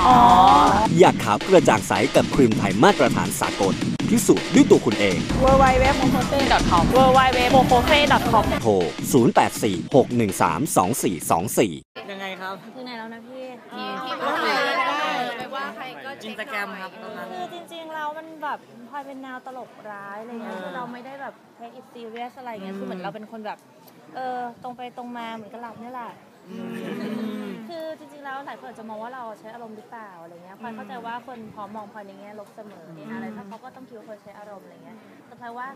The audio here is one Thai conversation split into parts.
อ๋ออยากขาวกระจ่างใสกับครีมไทยมาตรฐานสากล พิสูจน์ด้วยตัวคุณเอง w w w m o k o s e com w w w m o k o s e com โทร 0846132424 ยังไงครับถึงไหนแล้วนะพี่ที่ว่าใครก็ได้อินสตาแกรมครับตอนนั้นคือจริงๆแล้วมันแบบพลอยเป็นแนวตลกร้ายอะไรเงี้ยอ่าคือเราไม่ได้แบบ take it serious อะไรเงี้ยคือเหมือนเราเป็นคนแบบ เออตรงไปตรงมาเหมือนกับหลับเนี่ยแหละ คือจริงๆแล้วหลายคนอาจจะมองว่าเราใช้อารมณ์หรือเปล่าอะไรเงี้ยพลอยเข้าใจว่าคนพร้อมมองพลอยในแง่ลบเสมอเนี่ยอะไรถ้าเขาก็ต้องคิดว่าพลอยใช้อารมณ์อะไรเงี้ยแต่พลอยว่า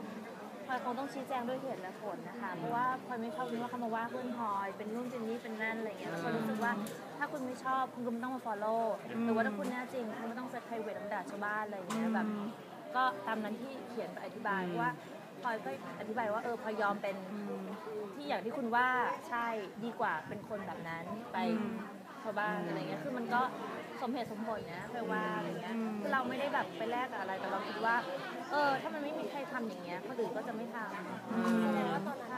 พลอยคงต้องชี้แจงด้วยเหตุและผลนะคะ เพราะว่าพลอยไม่ชอบคิดว่าเขามาว่าเพื่อนพลอยเป็นนู่นเป็นนี่เป็นนั่นอะไรเงี้ยแล้วพลอยรู้สึกว่าถ้าคุณไม่ชอบคุณก็ไม่ต้องมา follow หรือว่าถ้าคุณแน่จริงคุณไม่ต้องเซต private ด่าชาวบ้านอะไรเงี้ยแบบก็ตามนั้นที่เขียนไปอธิบายเพราะว่าพ ลอยก็อธิบายว่าเออพลอยยอมเป็นที่อย่างที่คุณว่าใช่ดีกว่าเป็นคนแบบนั้นไปชาวบ้านอะไรเงี้ยคือมันก็สมเหตุสมผลนะพลว่าอะไรเงี้ยคือเราไม่ได้แบบไปแลกกับอะไรแต่เราคิดว่า เออ ถ้ามันไม่มีใครทำอย่างเงี้ยคนอื่นก็จะไม่ทำแสดงว่าตอนนั้น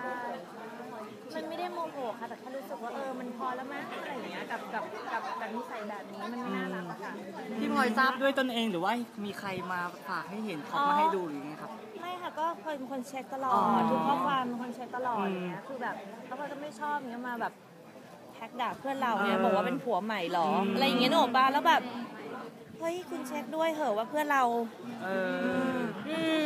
มันไม่ได้โมโหค่ะแต่แค่รู้สึกว่าเออมันพอแล้วมั้งอะไรเงี้ยกับกับกับกับนิสัยแบบนี้มันไม่น่ารักอะค่ะพี่พลอยทราบด้วยตนเองหรือว่ามีใครมาฝากให้เห็นขามาให้ดูหรือไงครับ ค่ะก็พลอยเป็นคนเช็คตลออ๋ดอทุกข้อความเป็นคนเช็คตลอดอืมอย่างเงี้ยคือแบบแล้วพลอยก็ไม่ชอบอย่างเงี้ยมาแบบแท็กด่าเพื่อนเราเนี่ยเออบอกว่าเป็นผัวใหม่เหรออืมอะไรอย่างเงี้ยนึกออกปะแล้วแบบเฮ้ยคุณเช็คด้วยเหอะว่าเพื่อนเราเออ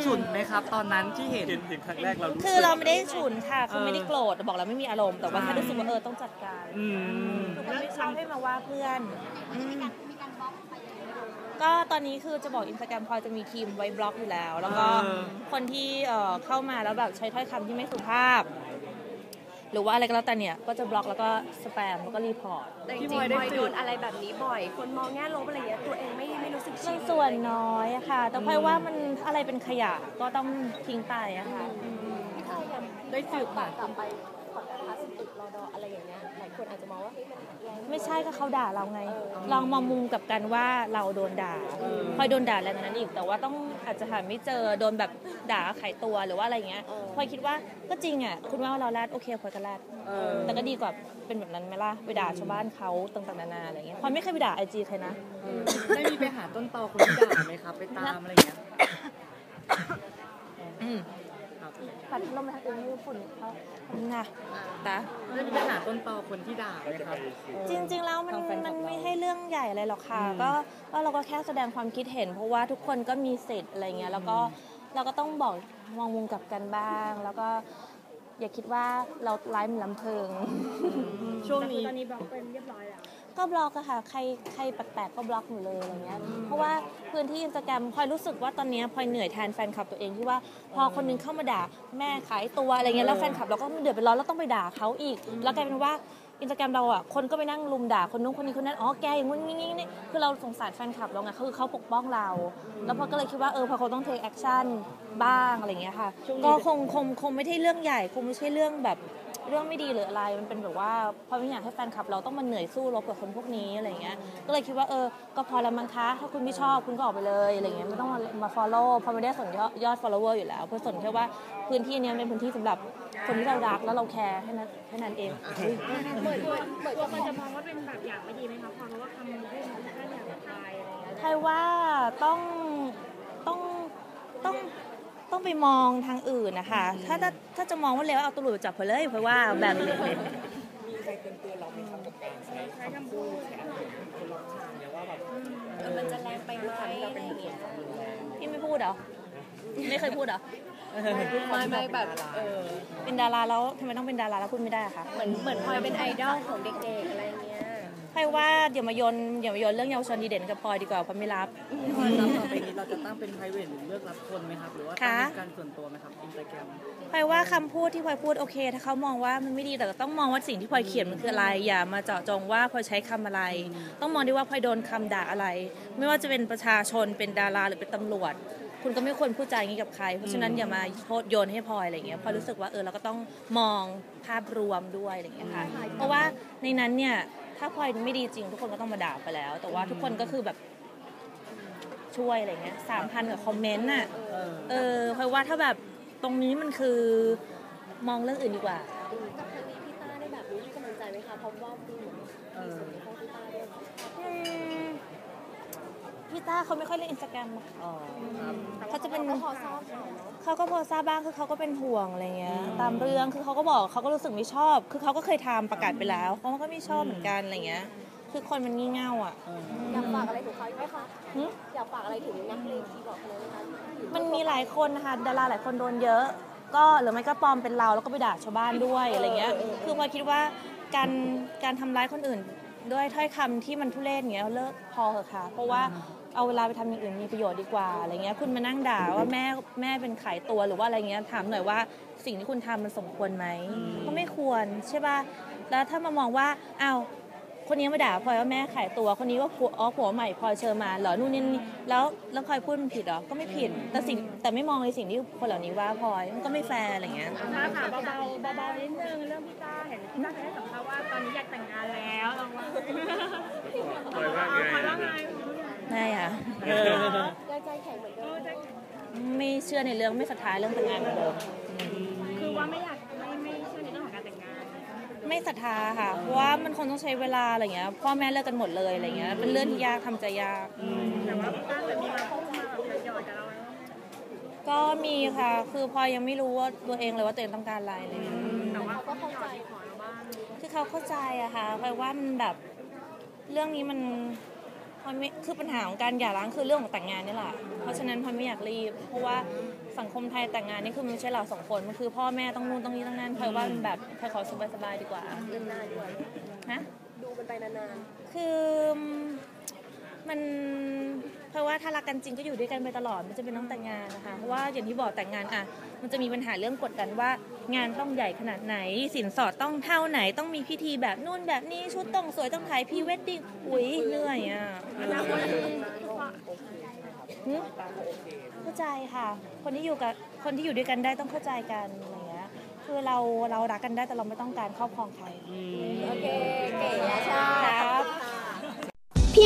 ฉุนไหมครับ ตอนนั้นที่เห็นเห็นครั้งแรกเราคือเราไม่ได้ฉุนค่ะคือเออไม่ได้โกรธบอกเราไม่มีอารมณ์แต่ว่าใช่แค่รู้สึกว่าเออต้องจัดการอืมคือคนไม่ชอบให้มาว่าเพื่อนอืม ก็ตอนนี้คือจะบอกอินสตาแกรมพลอยจะมีทีมไว้บล็อกอยู่แล้ว แล้วก็เออคนที่เอ่อเข้ามาแล้วแบบใช้ถ้อยคำที่ไม่สุภาพ หรือว่าอะไรก็แล้วแต่เนี่ยก็จะบล็อกแล้วก็สแปมแล้วก็รีพอร์ตแต่จริงๆพลอยโดนอะไรแบบนี้บ่อย คนมองแง่ลบอะไรอย่างเงี้ยตัวเองไม่ไม่รู้สึกมัชินนส่วนน้อยอะค่ะ แต่พลอยว่ามันอะไรเป็นขยะก็ต้องทิ้งไปอะค่ะได้สืบปากกลับไป ขอดพลาสติกรอดออะไรอย่างเงี้ยหลายคนอาจจะมองว่าเฮ้ยมันแรงไม่ใช่ก็เขาด่าเราไง ลองมองมุมกลับกันว่าเราโดนด่าพลอยโดนด่าแรงกว่านั้นอีก แต่ว่าต้องอาจจะหาไม่เจอโดนแบบด่าไขตัวหรือว่าอะไรเงี้ยพลอยคิดว่าก็จริงอะคุณว่าเราแรดโอเคพลอยก็แรดเออแต่ก็ดีกว่าเป็นแบบนั้นไหมล่ะไปด่าชาวบ้านเขาต่างๆนานาอะไรเงี้ยพลอยไม่เคยไปด่าไอจีใครนะได้มีไปหาต้นตอคนที่ด่าไหมครับไปตามอะไรอย่างเงี้ยอืมครับปัด พัดลมไปทางอื่นให้ฝุ่นเขาขอบคุณค่ะตาได้มีไปหาต้นตอคนที่ด่าไหมครับ จริง ๆ แล้วมันทางแฟนคลัมับนเราไม่ให้เรื่องใหญ่อะไรหรอกค่ะอืมก็ก็เราก็แค่แสดงความคิดเห็น เพราะว่าทุกคนก็มีสิทธิ์อะไรเงี้ยแล้วก็เราก็ต้องบอกมองมุมกลับกันบ้าง แล้วก็อย่าคิดว่าเราไร้ายมันลำเพิงช่วงนี้ตอนนี้บล็อกเป็นเรียบร้อยแล้ว ก็บล็อกอะค่ะ ใครใครแปลกๆก็บล็อกหนูเลยอะไรเงี้ย เพราะว่าพื้นที่อินสตาแกรมพลอยรู้สึกว่าตอนเนี้ยพลอยเหนื่อยแทนแฟนคลับตัวเองที่ว่า พอคนนึงเข้ามาด่าแม่ขายตัวอะไรเงี้ยแล้วแฟนคลับเราก็เดือดไปร้อนแล้วต้องไปด่าเขาอีก แล้วกลายเป็นว่า อินสตาแกรมเราอะคนก็ไปนั่งลุมด่าคนนู้นคนนี้คนนั้นอ๋อแกอย่างงู้นงี้นี่คือเราสงสารแฟนคลับเราไงคือเขาปกป้องเรา แล้วพอก็เลยคิดว่าเออพอเขาต้องเทคแอคชั่นบ้างอะไรเงี้ยค่ะก็คงคงคงไม่ใช่เรื่องใหญ่ คงไม่ใช่เรื่องแบบเรื่องไม่ดีหรืออะไรมันเป็นแบบว่าพอไม่อยากให้แฟนคลับเราต้องมาเหนื่อยสู้รบกับคนพวกนี้อะไรเงี้ยก็เลยคิดว่าเออก็พอแล้วมั้งคะถ้าคุณไม่ชอบคุณก็ออกไปเลยอะไรเงี้ยไม่ต้องมามา follow เพราะไม่ได้สนยอดยอด follower อยู่แล้วเพื่อสนแค่ว่าพื้นที่เนี้ยเป็นพื้นที่สำหรับ คนที่เรารักแล้วเราแคร์แค่นั้นแค่นั้นเองอุ๊ยเหมือนเหมือนคนจะมองว่าเป็นแบบอย่างไม่ดีไหมคะพอรู้ว่าคำพูดมันค่อนข้างหยาบคายอะไรอย่างเงี้ยไทยว่าต้องต้องต้องต้องไปมองทางอื่นนะคะ ถ้าถ้าถ้าจะมองว่าเลวเอาตำรวจไปจับไปเลยเพราะว่าแบบนี้มันจะแรงไปไหมอะไรอย่างเงี้ยพี่ไม่พูดเหรอไม่เคยพูดเหรอ ไม่ไม่แบบเออเป็นดาราแล้วทำไมต้องเป็นดาราแล้วพูดไม่ได้อะคะเหมือนเหมือนพลอยเป็นไอดอลของเด็กๆอะไรเงี้ยพลอยว่าเดี๋ยวมาโยนเดี๋ยวมาโยนเรื่องเยาวชนดีเด่นกับพลอยดีกว่าเพราะไม่รับพอยรับต่อไปนี้เราจะตั้งเป็น private หรือเลือกรับคนไหมครับหรือว่าตั้งคะเป็นการส่วนตัวไหมครับอินสตาแกรมพลอยว่าคำพูดที่พลอยพูดโอเค ถ้าเขามองว่ามันไม่ดีแต่ก็ต้องมองว่าสิ่งที่พลอยเขียนมันคืออะไร อย่ามาเจาะจงว่าพลอยใช้คำอะไร ต้องมองด้วยว่าพลอยโดนคำด่าอะไร ไม่ว่าจะเป็นประชาชนเป็นดาราหรือเป็นตำรวจ คุณก็ไม่ควรพูดจาอย่างนี้กับใคร เพราะฉะนั้นอย่ามาโทษโยนให้พลอยอะไรเงี้ยพลอยรู้สึกว่าเออเราก็ต้องมองภาพรวมด้วยอะไรเงี้ยค่ะเพราะว่าในนั้นเนี่ยถ้าพลอยไม่ดีจริง ทุกคนก็ต้องมาด่าไปแล้ว แต่ว่าทุกคนก็คือแบบช่วยอะไรเงี้ยสามพันกับคอมเมนต์น่ะเออเออเพราะว่าถ้าแบบตรงนี้มันคือมองเรื่องอื่นดีกว่ากับครั้งนี้พี่ต้าได้แบบนี้ให้กำลังใจไหมคะเพราะว่าดูเหมือนมีส่วนในข้อพี่ต้าด้วย ต้าเขาไม่ค่อยเล่นอินสตาแกรมอ๋อครับเขาจะเป็นก็พอทราบข่าวเนาะเขาก็พอทราบบ้างคือเขาก็เป็นห่วงอะไรเงี้ยตามเรื่องคือเขาก็บอกเขาก็รู้สึกไม่ชอบ คือเขาก็เคยทำประกาศไปแล้วเขาก็ไม่ชอบเหมือนกันอะไรเงี้ยคือคนมันงี่เง่าอะเอออยากฝากอะไรถึงเขาไหมคะหึอยากฝากอะไรถึงนักเลงคีย์บอร์ดคนนี้ไหมคะมันมีหลายคนนะคะดาราหลายคนโดนเยอะ ก็หรือไม่ก็ปลอมเป็นเราแล้วก็ไปด่าชาวบ้านด้วยอะไรเงี้ยคือพลอยคิดว่าการการทำร้ายคนอื่น ด้วยถ้อยคำที่มันทุเรศอย่างเงี้ยเลิกพอเถอะค่ะ เพราะว่าเอาเวลาไปทำอย่างอื่นมีประโยชน์ดีกว่าอะไรเงี้ยคุณมานั่งด่าว่าแม่แม่เป็นขายตัวหรือว่าอะไรเงี้ยถามหน่อยว่าสิ่งที่คุณทำมันสมควรไหมก็ไม่ควรใช่ป่ะแล้วถ้ามามองว่าอ้าวคนนี้มาด่าพลอยว่าแม่ขายตัว คนนี้ว่าผัวอ๋อผัวใหม่พลอยเชิญมาเหรอนู่นนี่แล้วแล้วพลอยพูดมันผิดเหรอก็ไม่ผิดแต่สิ่งแต่ไม่มองในสิ่งที่คนเหล่านี้ว่าพลอยมันก็ไม่แฟร์อะไรเงี้ยค่ะคะเบาๆเบาๆนิดนึงเรื่องพี่ต้าเห็นพี่ต้าเคยให้สัมภาษณ์ว่าตอนนี้อยากแต่งงาน คอยว่าไงคอยว่าไงได้ค่ะใจใจแข็งเหมือนเดิมไม่เชื่อในเรื่องไม่ศรัทธาเรื่องแต่งงานเหมือนเดิมคือว่าไม่อยากไม่ไม่เชื่อในเรื่องของการแต่งงาน ไม่ศรัทธาค่ะ เพราะว่ามันคงต้องใช้เวลาอะไรเงี้ย พ่อแม่เลิกกันหมดเลยอะไรเงี้ย เป็นเรื่องที่ยากทำใจยากแต่ว่าพี่ต้าเหมือนมีมาพูดมาแบบหยอดๆกับเราแล้วก็มีค่ะ คือพลอยยังไม่รู้ว่าตัวเองเลยว่าตัวเองต้องการอะไรอะไรเงี้ยแต่ว่าก็เข้าใจขอเราบ้างคือเขาเข้าใจอะค่ะพลอยว่ามันแบบ เรื่องนี้มันพลอยไม่คือปัญหาของการหย่าร้างคือเรื่องของแต่งงานนี่แหละ เพราะฉะนั้นพลอยไม่อยากรีบ เพราะว่าสังคมไทยแต่งงานนี่คือมันไม่ใช่เราสองคน มันคือพ่อแม่ต้องนู่นต้องนี่ต้องนั่นพลอยว่ามันแบบพลอยขอสบายๆดีกว่า นานๆด้วยฮะดูมันไปนานคือ มันเพราะว่าถ้ารักกันจริงก็อยู่ด้วยกันไปตลอดไม่จะเป็นต้องแต่งงานนะคะเพราะว่าอย่างที่บอกแต่งงานอะมันจะมีปัญหาเรื่องกดดันว่า งานต้องใหญ่ขนาดไหน สินสอดต้องเท่าไหนต้องมีพิธีแบบนู่นแบบนี้ชุดต้องสวยต้องถ่ายพรีเวดดิ้งอุ้ยเหนื่อยอะหึเข้าใจค่ะ คนที่อยู่กับคนที่อยู่ด้วยกันได้ต้องเข้าใจกันอะไรอย่างเงี้ยคือเราเรารักกันได้แต่เราไม่ต้องการครอบครองใครๆโอเคเก๋นะชาครับเพี